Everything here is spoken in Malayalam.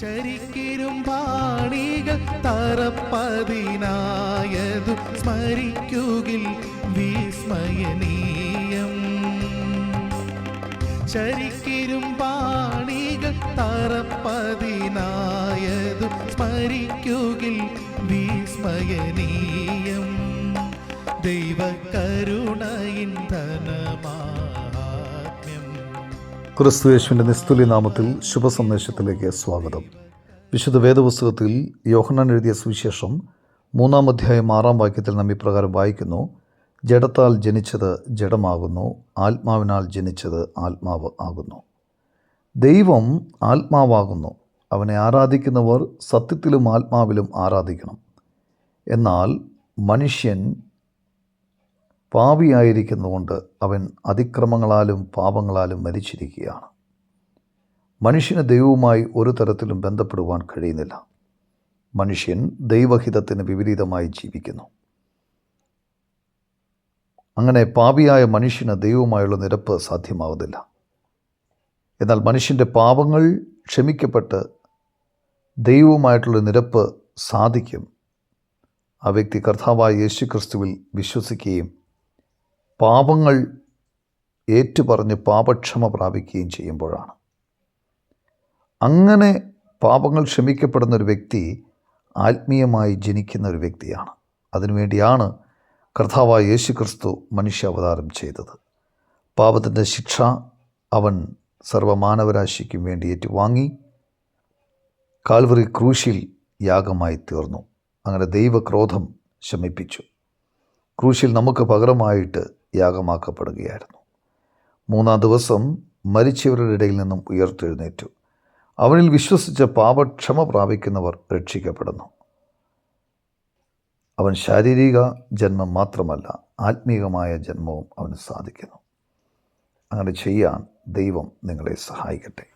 ശരിക്കിരും പാണികൾ തറപ്പതിനായതു സ്മരിക്കുകിൽ വിസ്മയനീയം. ശരിക്കിരും പാണികൾ തറപ്പതിനായതു സ്മരിക്കുകിൽ വിസ്മയനീയം. ദൈവകരുണയിൻ ക്രിസ്തു യേശുവിന്റെ നിസ്തുല്യ നാമത്തിൽ ശുഭസന്ദേശത്തിലേക്ക് സ്വാഗതം. വിശുദ്ധ വേദപുസ്തകത്തിൽ യോഹന്നാൻ എഴുതിയ സുവിശേഷം മൂന്നാം അധ്യായം ആറാം വാക്യത്തിൽ നാം ഇപ്രകാരം വായിക്കുന്നു. ജഡത്താൽ ജനിച്ചത് ജഡമാകുന്നു ആത്മാവിനാൽ ജനിച്ചത് ആത്മാവ് ആകുന്നു. ദൈവം ആത്മാവാകുന്നു അവനെ ആരാധിക്കുന്നവർ സത്യത്തിലും ആത്മാവിലും ആരാധിക്കണം. എന്നാൽ മനുഷ്യൻ പാപിയായിരിക്കുന്നതുകൊണ്ട് അവൻ അതിക്രമങ്ങളാലും പാപങ്ങളാലും മരിച്ചിരിക്കുകയാണ്. മനുഷ്യന് ദൈവവുമായി ഒരു തരത്തിലും ബന്ധപ്പെടുവാൻ കഴിയുന്നില്ല. മനുഷ്യൻ ദൈവഹിതത്തിന് വിപരീതമായി ജീവിക്കുന്നു. അങ്ങനെ പാപിയായ മനുഷ്യന് ദൈവവുമായുള്ള നിരപ്പ് സാധ്യമാവുന്നില്ല. എന്നാൽ മനുഷ്യന്റെ പാപങ്ങൾ ക്ഷമിക്കപ്പെട്ട് ദൈവവുമായിട്ടുള്ള നിരപ്പ് സാധിക്കും. ആ വ്യക്തി കർത്താവായ യേശു ക്രിസ്തുവിൽ വിശ്വസിക്കുകയും പാപങ്ങൾ ഏറ്റുപറഞ്ഞ് പാപക്ഷമ പ്രാപിക്കുകയും ചെയ്യുമ്പോഴാണ്. അങ്ങനെ പാപങ്ങൾ ക്ഷമിക്കപ്പെടുന്ന ഒരു വ്യക്തി ആത്മീയമായി ജനിക്കുന്ന ഒരു വ്യക്തിയാണ്. അതിനുവേണ്ടിയാണ് കർത്താവായ യേശു ക്രിസ്തു മനുഷ്യാവതാരം ചെയ്തത്. പാപത്തിന്റെ ശിക്ഷ അവൻ സർവമാനവരാശിക്കും വേണ്ടി ഏറ്റുവാങ്ങി കാൽവറി ക്രൂശിൽ യാഗമായി തീർന്നു. അങ്ങനെ ദൈവക്രോധം ശമിപ്പിച്ചു. ക്രൂശിൽ നമുക്ക് പകരമായിട്ട് യാഗമാക്കപ്പെടുകയായിരുന്നു. മൂന്നാം ദിവസം മരിച്ചവരുടെ ഇടയിൽ നിന്നും ഉയർത്തെഴുന്നേറ്റു. അവനിൽ വിശ്വസിച്ച പാപക്ഷമ പ്രാപിക്കുന്നവർ രക്ഷിക്കപ്പെടുന്നു. അവൻ ശാരീരിക ജന്മം മാത്രമല്ല ആത്മീകമായ ജന്മവും അവന് സാധിക്കുന്നു. അങ്ങനെ ചെയ്യാൻ ദൈവം നിങ്ങളെ സഹായിക്കട്ടെ.